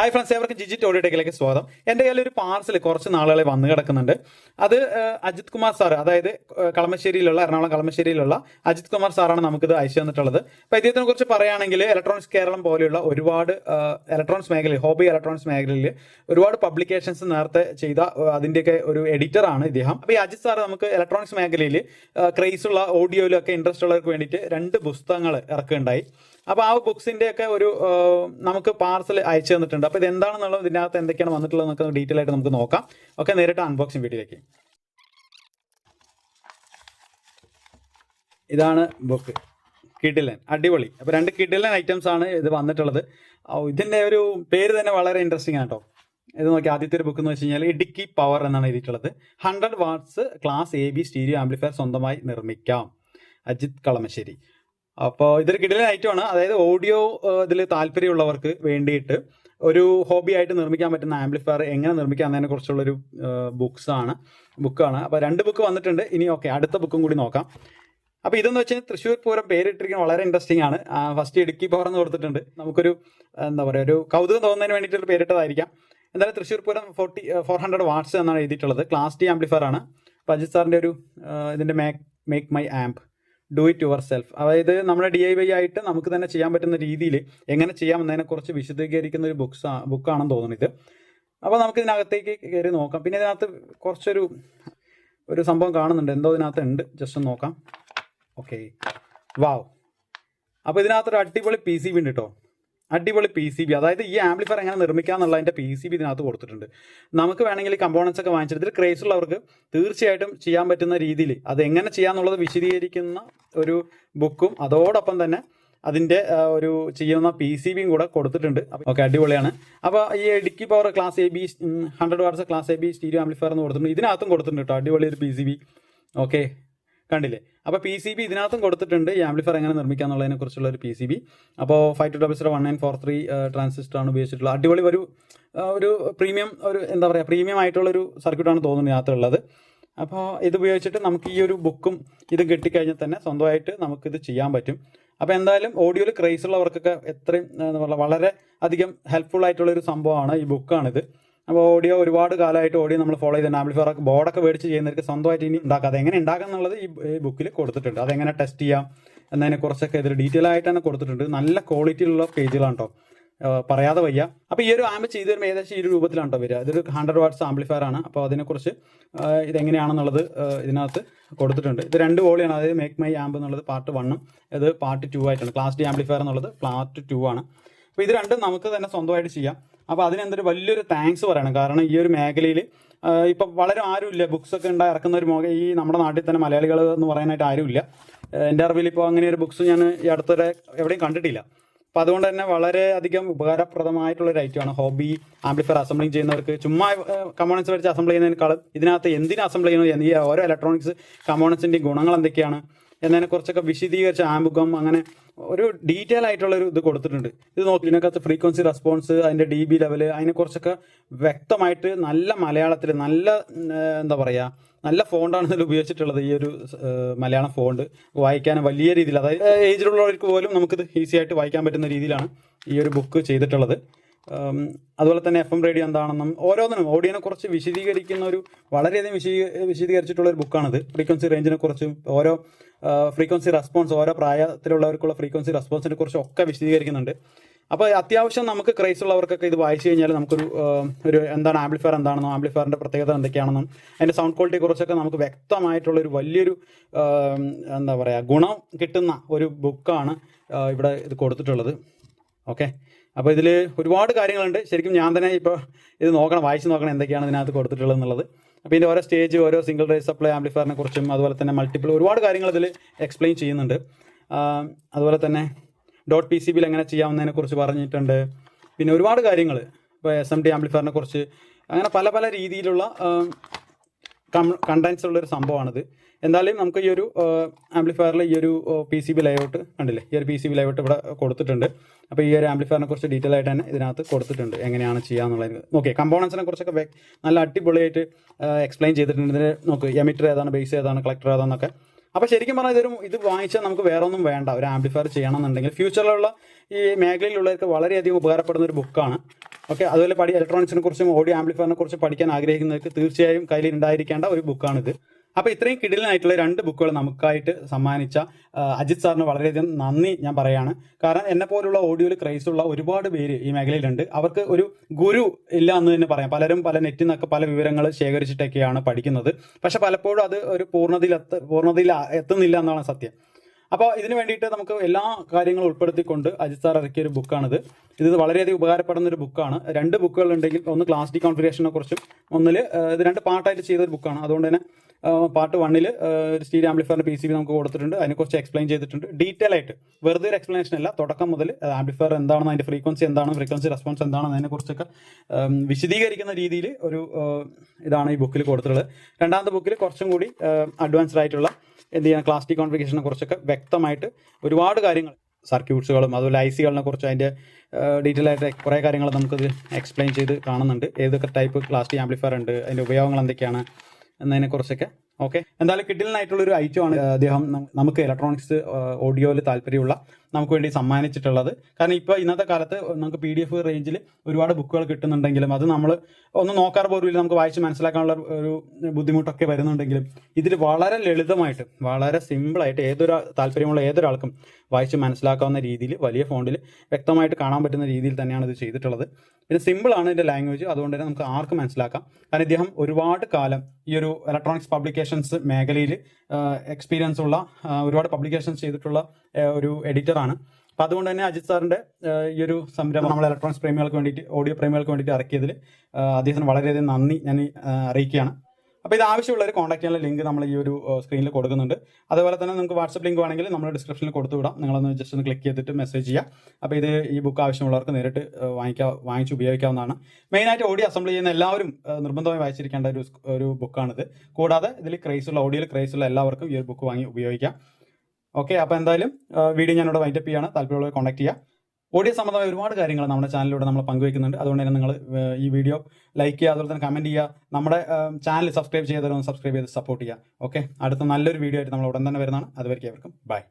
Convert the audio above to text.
Hi friends ഏവർക്കും ജിജി ഓഡിയോടെക്കിലേക്ക് സ്വാഗതം. എന്റെ കയ്യിൽ ഒരു പാർസൽ കുറച്ച് നാളുകളെ വന്നു കിടക്കുന്നുണ്ട്. അത് അജിത് കുമാർ സാർ അതായത് കളമശ്ശേരിയിലുള്ള എറണാകുളം കളമശ്ശേരിയിലുള്ള അജിത് കുമാർ സാറാണ് നമുക്കിത് അയച്ചു തന്നിട്ടുള്ളത്. അപ്പോൾ ഇദ്ദേഹത്തിനെ കുറിച്ച് പറയുകയാണെങ്കിൽ ഇലക്ട്രോണിക്സ് കേരളം പോലെയുള്ള ഒരുപാട് ഇലക്ട്രോണിക്സ് മേഖലയിൽ ഹോബി ഇലക്ട്രോണിക്സ് മേഖലയിൽ ഒരുപാട് പബ്ലിക്കേഷൻസ് നേരത്തെ ചെയ്ത അതിന്റെയൊക്കെ ഒരു എഡിറ്ററാണ് ഇദ്ദേഹം. അപ്പോൾ ഈ അജിത് സാർ നമുക്ക് ഇലക്ട്രോണിക്സ് മേഖലയിൽ ക്രൈസുള്ള ഓഡിയോയിലൊക്കെ ഇൻട്രസ്റ്റ് ഉള്ളവർക്ക് വേണ്ടിയിട്ട് രണ്ട് പുസ്തകങ്ങൾ ഇറക്കുകയുണ്ടായി. അപ്പോൾ ആ ബുക്സിന്റെ ഒക്കെ ഒരു നമുക്ക് പാർസൽ അയച്ചു തന്നിട്ടുണ്ട്. അപ്പോൾ ഇത് എന്താണെന്നുള്ളത് ഇതിനകത്ത് എന്തൊക്കെയാണ് വന്നിട്ടുള്ളത് നമുക്ക് ഡീറ്റെയിൽ ആയിട്ട് നമുക്ക് നോക്കാം. ഓക്കെ നേരിട്ട് അൺബോക്സിംഗ് വീഡിയോയിലേക്ക്. ഇതാണ് ബുക്ക് കിഡിലൻ. അടിപൊളി. അപ്പോൾ രണ്ട് കിഡിലൻ ഐറ്റംസ് ആണ് ഇത് വന്നിട്ടുള്ളത്. ഓ, ഇതിന്റെ ഒരു പേര് തന്നെ വളരെ ഇൻട്രസ്റ്റിംഗ് ആണ് കേട്ടോ ഇത് നോക്കി ആദ്യത്തെ ഒരു ബുക്ക് എന്ന് വെച്ച് കഴിഞ്ഞാൽ ഇടുക്കി പവർ എന്നാണ് എഴുതിയിട്ടുള്ളത്. Hundred watts class A B stereo amplifier സ്വന്തമായി നിർമ്മിക്കാം. അജിത് കളമശ്ശേരി. അപ്പോൾ ഇതൊരു കിടിലൻ ആണ്. അതായത് ഓഡിയോ ഇതിൽ താല്പര്യമുള്ളവർക്ക് വേണ്ടിയിട്ട് ഒരു ഹോബി ആയിട്ട് നിർമ്മിക്കാൻ പറ്റുന്ന ആംപ്ലിഫയർ എങ്ങനെ നിർമ്മിക്കാം എന്നതിനെ കുറിച്ചുള്ളൊരു ബുക്സ് ആണ്. ബുക്കാണ് അപ്പോൾ രണ്ട് ബുക്ക് വന്നിട്ടുണ്ട്. ഇനി ഓക്കെ അടുത്ത ബുക്കും കൂടി നോക്കാം. അപ്പോൾ ഇതെന്ന് വെച്ചാൽ തൃശ്ശൂർ പൂരം പേരിട്ടിരിക്കുന്നത് വളരെ ഇൻട്രസ്റ്റിംഗ് ആണ്. ഫസ്റ്റ് ഇടുക്കി പവർ എന്ന് കൊടുത്തിട്ടുണ്ട്. നമുക്കൊരു എന്താ പറയുക ഒരു കൗതുകം തോന്നുന്നതിന് വേണ്ടിയിട്ടുള്ള പേരിട്ടതായിരിക്കാം. എന്തായാലും Thrissur Pooram forty four hundred watts എന്നാണ് എഴുതിയിട്ടുള്ളത്. ക്ലാസ് ടി ആംപ്ലിഫയർ ആണ്. അപ്പോൾ അജിത് സാറിന്റെ ഒരു ഇതിന്റെ make make my amp do it yourself അതായത് നമ്മുടെ ഡി ഐ വൈ ആയിട്ട് നമുക്ക് തന്നെ ചെയ്യാൻ പറ്റുന്ന രീതിയിൽ എങ്ങനെ ചെയ്യാം എന്നതിനെക്കുറിച്ച് വിശദീകരിക്കുന്ന ഒരു ബുക്സ് ബുക്കാണെന്ന് തോന്നുന്നു ഇത്. അപ്പോൾ നമുക്ക് ഇതിനകത്തേക്ക് കയറി നോക്കാം. പിന്നെ ഇതിനകത്ത് കുറച്ചൊരു ഒരു സംഭവം കാണുന്നുണ്ട്. എന്തോ ഇതിനകത്ത് ഉണ്ട്. ജസ്റ്റ് ഒന്ന് നോക്കാം. ഓക്കെ വാവ് അപ്പോൾ ഇതിനകത്തൊരു അടിപൊളി പി സി ഉണ്ട് അടിപൊളി പി സി ബി അതായത് ഈ ആംപ്ലിഫയർ എങ്ങനെ നിർമ്മിക്കാം എന്നുള്ളതിന്റെ പി സി ബി ഇതിനകത്ത് കൊടുത്തിട്ടുണ്ട്. നമുക്ക് വേണമെങ്കിൽ കമ്പോണൻസ് ഒക്കെ വാങ്ങിച്ചിട്ട് ഇതിൽ ക്രേസ് ഉള്ളവർക്ക് തീർച്ചയായിട്ടും ചെയ്യാൻ പറ്റുന്ന രീതിയിൽ അത് എങ്ങനെ ചെയ്യാന്നുള്ളത് വിശദീകരിക്കുന്ന ഒരു ബുക്കും അതോടൊപ്പം തന്നെ അതിന്റെ ഒരു ചെയ്യുന്ന പി സി ബിയും കൂടെ കൊടുത്തിട്ടുണ്ട്. ഓക്കെ അടിപൊളിയാണ്. അപ്പോൾ ഈ Idukki power class A B hundred watts class A B stereo amplifier എന്ന് കൊടുത്തിട്ടുണ്ട്. ഇതിനകത്തും കൊടുത്തിട്ടുണ്ട് കേട്ടോ അടിപൊളി ഒരു പി സി ബി ഓക്കെ. കണ്ടില്ലേ? അപ്പോൾ പി സി ബി ഇതിനകത്തും കൊടുത്തിട്ടുണ്ട്. ഈ ആംപ്ലിഫയർ എങ്ങനെ നിർമ്മിക്കുക കുറിച്ചുള്ള ഒരു പി സി ബി അപ്പോൾ five two double zero one nine four three transistor ആണ് ഉപയോഗിച്ചിട്ടുള്ളത്. അടിപൊളി ഒരു ഒരു പ്രീമിയം ഒരു എന്താ പറയുക പ്രീമിയം ആയിട്ടുള്ള ഒരു സർക്യൂട്ട് സർക്യൂട്ടാണ് യാത്ര ഇതിനകത്തുള്ളത്. അപ്പോൾ ഇത് ഉപയോഗിച്ചിട്ട് നമുക്ക് ഈ ഒരു ബുക്കും ഇതും കിട്ടിക്കഴിഞ്ഞാൽ തന്നെ സ്വന്തമായിട്ട് നമുക്കിത് ചെയ്യാൻ പറ്റും. അപ്പോൾ എന്തായാലും ഓഡിയോയിൽ ക്രൈസ് ഉള്ളവർക്കൊക്കെ എത്രയും വളരെ അധികം ഹെൽപ്ഫുൾ ആയിട്ടുള്ള ഒരു സംഭവമാണ് ഈ ബുക്കാണിത്. അപ്പോൾ ഓഡിയോ ഒരുപാട് കാലമായിട്ട് ഓഡിയോ നമ്മൾ ഫോളോ ചെയ്തിട്ടുണ്ട്. ആംപ്ലിഫയർ ഒക്കെ ബോർഡൊക്കെ മേടിച്ച് ചെയ്യുന്നവർക്ക് സ്വന്തമായിട്ട് ഇനി ഉണ്ടാക്കാം. അതെങ്ങനെ ഉണ്ടാക്കാം എന്നുള്ളത് ഈ ബുക്കിൽ കൊടുത്തിട്ടുണ്ട്. അതെങ്ങനെ ടെസ്റ്റ് ചെയ്യാം എന്നതിനെ കുറിച്ചൊക്കെ ഇതിൽ ഡീറ്റെയിൽ ആയിട്ടാണ് കൊടുത്തിട്ടുണ്ട്. നല്ല ക്വാളിറ്റിയിലുള്ള പേജുകളാണ് കേട്ടോ പറയാതെ വയ്യ. അപ്പോൾ ഈ ഒരു ആംബ് ചെയ്ത് വരുമ്പോൾ ഏകദേശം ഈ ഒരു രൂപത്തിലാണ് കേട്ടോ വരിക. ഇതൊരു ഹൺഡ്രഡ് വാട്ട്സ് ആംപ്ലിഫയർ ആണ്. അപ്പോൾ അതിനെക്കുറിച്ച് ഇതെങ്ങനെയാണെന്നുള്ളത് ഇതിനകത്ത് കൊടുത്തിട്ടുണ്ട്. ഇത് രണ്ട് വോളിയാണ്. അതായത് മേക്ക് മൈ ആംബ് എന്നുള്ളത് പാർട്ട് വണ്ണും ഇത് പാർട്ട് ടു ആയിട്ടാണ്. ക്ലാസ് ഡി ആംപ്ലിഫയർ എന്നുള്ളത് പാർട്ട് ടു ആണ്. അപ്പോൾ ഇത് രണ്ടും നമുക്ക് തന്നെ സ്വന്തമായിട്ട് ചെയ്യാം. അപ്പോൾ അതിനെന്തൊരു വലിയൊരു താങ്ക്സ് പറയണം. കാരണം ഈ ഒരു മേഖലയിൽ ഇപ്പം വളരെ ആരുമില്ല. ബുക്സ് ഒക്കെ ഉണ്ടായി ഇറക്കുന്ന ഒരു മോക ഈ നമ്മുടെ നാട്ടിൽ തന്നെ മലയാളികൾ എന്ന് പറയാനായിട്ട് ആരുമില്ല. എന്റെ അറിവിൽ ഇപ്പോൾ അങ്ങനെ ഒരു ബുക്സ് ഞാൻ ഈ അടുത്തൊരു എവിടെയും കണ്ടിട്ടില്ല. അപ്പോൾ അതുകൊണ്ട് തന്നെ വളരെ അധികം ഉപകാരപ്രദമായിട്ടുള്ള ഒരു ഐറ്റമാണ് ഹോബി ആംപ്ലിഫയർ അസംബ്ലിങ് ചെയ്യുന്നവർക്ക് ചുമ്മാ കമ്പോണൻസ് വെച്ച് അസംബിൾ ചെയ്യുന്നതിനേക്കാളും ഇതിനകത്ത് എന്തിനു അസംബിൾ ചെയ്യുന്നത് ഈ ഓരോ ഇലക്ട്രോണിക്സ് കമ്പോണൻസിന്റെയും ഗുണങ്ങൾ എന്തൊക്കെയാണ്? എന്നതിനെക്കുറിച്ചൊക്കെ വിശദീകരിച്ച ആമുഖം അങ്ങനെ ഒരു ഡീറ്റെയിൽ ആയിട്ടുള്ള ഒരു ഇത് കൊടുത്തിട്ടുണ്ട്. ഇത് നോക്കി ഇതിനകത്ത് ഫ്രീക്വൻസി റെസ്പോൺസ് അതിന്റെ ഡി ബി ലെവൽ അതിനെക്കുറിച്ചൊക്കെ വ്യക്തമായിട്ട് നല്ല മലയാളത്തിൽ നല്ല എന്താ പറയുക നല്ല ഫോണ്ടാണ് ഇതിൽ ഉപയോഗിച്ചിട്ടുള്ളത് ഈ ഒരു മലയാള ഫോണ്ട് വായിക്കാൻ വലിയ രീതിയിൽ അതായത് ഏജിലുള്ളവർക്ക് പോലും നമുക്കിത് ഈസി ആയിട്ട് വായിക്കാൻ പറ്റുന്ന രീതിയിലാണ് ഈ ഒരു ബുക്ക് ചെയ്തിട്ടുള്ളത്. അതുപോലെ തന്നെ എഫ് എം റേഡിയോ എന്താണെന്നും ഓരോന്നിനും ഓഡിയോനെ കുറിച്ച് വിശദീകരിക്കുന്ന ഒരു വളരെയധികം വിശദീ വിശദീകരിച്ചിട്ടുള്ള ഒരു ബുക്കാണിത്. ഫ്രീക്വൻസി റേഞ്ചിനെ കുറിച്ചും ഓരോ ഫ്രീക്വൻസി റെസ്പോൺസ് ഓരോ പ്രായത്തിലുള്ളവർക്കുള്ള ഫ്രീക്വൻസി റെസ്പോൺസിനെ കുറിച്ചും ഒക്കെ വിശദീകരിക്കുന്നുണ്ട്. അപ്പോൾ അത്യാവശ്യം നമുക്ക് ക്രൈസ് ഉള്ളവർക്കൊക്കെ ഇത് വായിച്ചു കഴിഞ്ഞാൽ നമുക്കൊരു ഒരു എന്താണ് ആംപ്ലിഫയർ എന്താണെന്നും ആംപ്ലിഫയറിന്റെ പ്രത്യേകത എന്തൊക്കെയാണെന്നും അതിന്റെ സൗണ്ട് ക്വാളിറ്റിയെ കുറിച്ചൊക്കെ നമുക്ക് വ്യക്തമായിട്ടുള്ള ഒരു വലിയൊരു എന്താ പറയുക ഗുണം കിട്ടുന്ന ഒരു ബുക്കാണ് ഇവിടെ ഇത് കൊടുത്തിട്ടുള്ളത്. ഓക്കെ? അപ്പോൾ ഇതിൽ ഒരുപാട് കാര്യങ്ങളുണ്ട്. ശരിക്കും ഞാൻ തന്നെ ഇപ്പോൾ ഇത് നോക്കണം വായിച്ച് നോക്കണം എന്തൊക്കെയാണ് ഇതിനകത്ത് കൊടുത്തിട്ടുള്ളത് എന്നുള്ളത്. അപ്പോൾ ഇതിന്റെ ഓരോ സ്റ്റേജ് ഓരോ സിംഗിൾ റേസ് സപ്ലൈ ആംപ്ലിഫയറിനെ കുറിച്ചും അതുപോലെ തന്നെ മൾട്ടിപ്പിൾ ഒരുപാട് കാര്യങ്ങൾ ഇതിൽ എക്സ്പ്ലെയിൻ ചെയ്യുന്നുണ്ട്. അതുപോലെ തന്നെ ഡോട്ട് പി സി ബിയിൽ എങ്ങനെ ചെയ്യാവുന്നതിനെ കുറിച്ച് പറഞ്ഞിട്ടുണ്ട്. പിന്നെ ഒരുപാട് കാര്യങ്ങൾ ഇപ്പോൾ എസ് എം ഡി ആംപ്ലിഫയറിനെ കുറിച്ച് അങ്ങനെ പല പല രീതിയിലുള്ള കണ്ടൻസ് ഉള്ള ഒരു സംഭവമാണിത്. എന്തായാലും നമുക്ക് ഈ ഒരു ആംപ്ലിഫയറിൽ ഈ ഒരു പി സി ബി ലേഔട്ട് കണ്ടില്ലേ? ഈ ഒരു പി സി ബി ലേഔട്ട് ഇവിടെ കൊടുത്തിട്ടുണ്ട്. അപ്പോൾ ഈ ഒരു ആംപ്ലിഫയറിനെ കുറിച്ച് ഡീറ്റെയിൽ ആയിട്ട് തന്നെ ഇതിനകത്ത് കൊടുത്തിട്ടുണ്ട്. എങ്ങനെയാണ് ചെയ്യാന്നുള്ളത്. ഓക്കെ കമ്പോണൻസിനെ കുറിച്ചൊക്കെ നല്ല അടിപൊളിയായിട്ട് എക്സ്പ്ലെയിൻ ചെയ്തിട്ടുണ്ട്. ഇതിന് നോക്ക് എമിറ്റർ ഏതാണ് ബേസ് ഏതാണ് കളക്ടർ ഏതാണെന്നൊക്കെ അപ്പോൾ ശരിക്കും പറഞ്ഞാൽ ഇതൊരു ഇത് വാങ്ങിച്ചാൽ നമുക്ക് വേറെ ഒന്നും വേണ്ട. ഒരു ആംപ്ലിഫയർ ചെയ്യണമെന്നുണ്ടെങ്കിൽ ഫ്യൂച്ചറിലുള്ള ഈ മേഖലയിലുള്ളവർക്ക് വളരെയധികം ഉപകാരപ്പെടുന്ന ഒരു ബുക്കാണ് ഓക്കെ അതുപോലെ പഠി ഇലക്ട്രോണിക്സിനെ കുറിച്ചും ഓഡിയോ ആംപ്ലിഫയറിനെ കുറിച്ച് പഠിക്കാൻ ആഗ്രഹിക്കുന്നവർക്ക് തീർച്ചയായും കയ്യിൽ ഉണ്ടായിരിക്കേണ്ട ഒരു ബുക്കാണിത് അപ്പോൾ ഇത്രയും കിടിലനായിട്ടുള്ള രണ്ട് ബുക്കുകൾ നമുക്കായിട്ട് സമ്മാനിച്ച അജിത് സാറിന് വളരെയധികം നന്ദി ഞാൻ പറയാണ്. കാരണം എന്നെ പോലുള്ള ഓഡിയോയിൽ ക്രൈസ് ഉള്ള ഒരുപാട് പേര് ഈ മേഖലയിലുണ്ട്. അവർക്ക് ഒരു ഗുരു ഇല്ല എന്ന് തന്നെ പറയാം. പലരും പല നെറ്റിൽ നിന്നൊക്കെ പല വിവരങ്ങൾ ശേഖരിച്ചിട്ടൊക്കെയാണ് പഠിക്കുന്നത്. പക്ഷെ പലപ്പോഴും അത് ഒരു പൂർണതയിൽ എത്ത പൂർണതയിൽ എത്തുന്നില്ല എന്നാണ് സത്യം. അപ്പോൾ ഇതിന് വേണ്ടിയിട്ട് നമുക്ക് എല്ലാ കാര്യങ്ങളും ഉൾപ്പെടുത്തിക്കൊണ്ട് അജിത് സാർ ഇറക്കിയ ഒരു ബുക്കാണിത്. ഇത് വളരെയധികം ഉപകാരപ്പെടുന്ന ഒരു ബുക്കാണ്. രണ്ട് ബുക്കുകൾ ഉണ്ടെങ്കിൽ ഒന്ന് ക്ലാസ് ഡി കോൺഫിഗറേഷനെ കുറിച്ചും ഒന്നിൽ ഇത് രണ്ട് പാർട്ടായിട്ട് ചെയ്ത ഒരു ബുക്കാണ്. അതുകൊണ്ട് തന്നെ പാർട്ട് വണ്ണിൽ സ്റ്റീരിയോ ആംപ്ലിഫയറിന്റെ പി സി ബി നമുക്ക് കൊടുത്തിട്ടുണ്ട്. അതിനെക്കുറിച്ച് എക്സ്പ്ലെയിൻ ചെയ്തിട്ടുണ്ട്. ഡീറ്റെയിൽ ആയിട്ട് വെറുതെ ഒരു എക്സ്പ്ലനേഷൻ അല്ല തുടക്കം മുതൽ ആംപ്ലിഫയർ എന്താണെന്ന് അതിന്റെ ഫ്രീക്വൻസി എന്താണ് ഫ്രീക്വൻസി റെസ്പോൺസ് എന്താണെന്ന് അതിനെക്കുറിച്ചൊക്കെ വിശദീകരിക്കുന്ന രീതിയിൽ ഒരു ഇതാണ് ഈ ബുക്കിൽ കൊടുത്തിട്ടുള്ളത്. രണ്ടാമത്തെ ബുക്കിൽ കുറച്ചും കൂടി അഡ്വാൻസ്ഡ് ആയിട്ടുള്ള എന്ത് ചെയ്യാൻ ക്ലാസ് ഡി കോൺഫിഗേഷനെ കുറിച്ചൊക്കെ വ്യക്തമായിട്ട് ഒരുപാട് കാര്യങ്ങൾ സർക്യൂട്ട്സുകളും അതുപോലെ ഐ സികളിനെ കുറിച്ച് അതിന്റെ ഡീറ്റെയിൽ ആയിട്ട് കുറേ കാര്യങ്ങൾ നമുക്കത് എക്സ്പ്ലെയിൻ ചെയ്ത് കാണുന്നുണ്ട്. ഏതൊക്കെ ടൈപ്പ് ക്ലാസ് ഡി ആംപ്ലിഫയർ ഉണ്ട് അതിന്റെ ഉപയോഗങ്ങൾ എന്തൊക്കെയാണ് എന്നതിനെക്കുറിച്ചൊക്കെ ഓക്കെ എന്തായാലും കിഡിലിനായിട്ടുള്ള ഒരു ഐറ്റം ആണ് അദ്ദേഹം നമുക്ക് ഇലക്ട്രോണിക്സ് ഓഡിയോയിൽ താല്പര്യമുള്ള നമുക്ക് വേണ്ടി സമ്മാനിച്ചിട്ടുള്ളത്. കാരണം ഇപ്പോൾ ഇന്നത്തെ കാലത്ത് നമുക്ക് പി ഡി എഫ് റേഞ്ചിൽ ഒരുപാട് ബുക്കുകൾ കിട്ടുന്നുണ്ടെങ്കിലും അത് നമ്മൾ ഒന്ന് നോക്കാറ് പോലും നമുക്ക് വായിച്ച് മനസ്സിലാക്കാനുള്ള ഒരു ബുദ്ധിമുട്ടൊക്കെ വരുന്നുണ്ടെങ്കിലും ഇതിൽ വളരെ ലളിതമായിട്ട് വളരെ സിമ്പിളായിട്ട് ഏതൊരു താല്പര്യമുള്ള ഏതൊരാൾക്കും വായിച്ച് മനസ്സിലാക്കാവുന്ന രീതിയിൽ വലിയ ഫോണ്ടിൽ വ്യക്തമായിട്ട് കാണാൻ പറ്റുന്ന രീതിയിൽ തന്നെയാണ് ഇത് ചെയ്തിട്ടുള്ളത്. പിന്നെ സിമ്പിളാണ് ഇതിന്റെ ലാംഗ്വേജ് അതുകൊണ്ട് തന്നെ നമുക്ക് ആർക്കും മനസ്സിലാക്കാം. കാരണം ഇദ്ദേഹം ഒരുപാട് കാലം ഈ ഒരു ഇലക്ട്രോണിക്സ് പബ്ലിക്കേഷൻസ് മേഖലയിൽ എക്സ്പീരിയൻസ് ഉള്ള ഒരുപാട് പബ്ലിക്കേഷൻസ് ചെയ്തിട്ടുള്ള ഒരു എഡിറ്ററാണ് അപ്പോൾ അതുകൊണ്ട് തന്നെ അജിത് സാറിന്റെ ഈ ഒരു സംരംഭം നമ്മൾ ഇലക്ട്രോണിക്സ് പ്രേമികൾക്ക് വേണ്ടിയിട്ട് ഓഡിയോ പ്രേമികൾക്ക് വേണ്ടിയിട്ട് ഇറക്കിയതിൽ അദ്ദേഹത്തിന് വളരെയധികം നന്ദി ഞാൻ അറിയിക്കുകയാണ്. അപ്പോൾ ഇത് ആവശ്യമുള്ളവർ കോൺടാക്ട് ചെയ്യാനുള്ള ലിങ്ക് നമ്മൾ ഈ ഒരു സ്ക്രീനിൽ കൊടുക്കുന്നുണ്ട്. അതുപോലെ തന്നെ നിങ്ങൾക്ക് വാട്സപ്പ് ലിങ്ക് വേണമെങ്കിൽ നമ്മൾ ഡിസ്ക്രിപ്ഷനിൽ കൊടുത്തു വിടാം. നിങ്ങളൊന്ന് ജസ്റ്റ് ഒന്ന് ക്ലിക്ക് ചെയ്തിട്ട് മെസ്സേജ് ചെയ്യുക അപ്പോൾ ഇത് ഈ ബുക്ക് ആവശ്യമുള്ളവർക്ക് നേരിട്ട് വാങ്ങിക്കാൻ വാങ്ങിക്കാ വാങ്ങിച്ച് ഉപയോഗിക്കാവുന്നതാണ്. മെയിനായിട്ട് ഓഡിയോ അസംബിൾ ചെയ്യുന്ന എല്ലാവരും നിർബന്ധമായി വായിച്ചിരിക്കേണ്ട ഒരു ഒരു ബുക്കാണിത് കൂടാതെ ഇതിൽ ക്രൈസുള്ള ഓഡിയോയിൽ ക്രൈസുള്ള എല്ലാവർക്കും ഈ ഒരു ബുക്ക് വാങ്ങി ഉപയോഗിക്കാം. ഓക്കെ അപ്പോൾ എന്തായാലും വീഡിയോ ഞാനിവിടെ വൈൻഡപ്പ് ചെയ്യാണ്. താല്പര്യമുള്ളവർ കോൺടാക്ട് ചെയ്യുക ഓഡിയോ സംബന്ധമായ ഒരുപാട് കാര്യങ്ങൾ നമ്മുടെ ചാനലിലൂടെ നമ്മൾ പങ്കുവയ്ക്കുന്നുണ്ട് അതുകൊണ്ട് തന്നെ നിങ്ങൾ ഈ വീഡിയോ ലൈക്ക് ചെയ്യുക അതുപോലെ തന്നെ കമന്റ് ചെയ്യുക നമ്മുടെ ചാനൽ സബ്സ്ക്രൈബ് ചെയ്തവരൊന്ന് സബ്സ്ക്രൈബ് ചെയ്ത് സപ്പോർട്ട് ചെയ്യുക ഓക്കെ അടുത്ത നല്ലൊരു വീഡിയോ ആയിട്ട് നമ്മൾ ഉടൻ തന്നെ വരുന്നതാണ്. അതുവരേക്കും അവർക്കും ബൈ